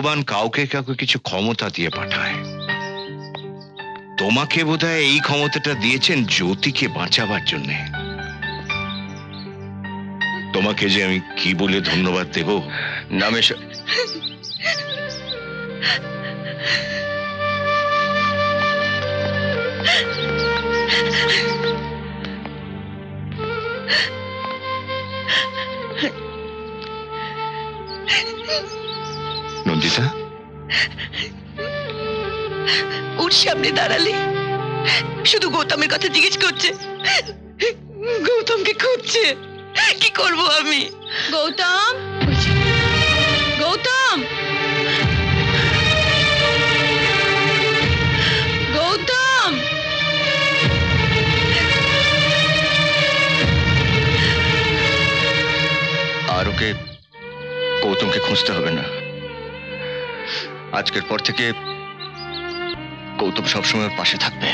ভগবান কাউকে কাউকে কিছু ক্ষমতা দিয়ে পাঠায়। তোমাকে বোধহয় এই ক্ষমতাটা দিয়েছেন জ্যোতিকে বাঁচাবার জন্যে। তোমাকে যে আমি কি বলে ধন্যবাদ দেব? নামেশ। নন্দিতা? ওর সামনে দাঁড়ালে শুধু গৌতমের কথা জিজ্ঞেস করছে। গৌতমকে খুঁজছে। কি করব আমি? গৌতম? গৌতম? গৌতম? আর ওকে গৌতমকে খুঁজতে হবে না। আজকের পর থেকে গৌতম সবসময় পাশে থাকবে।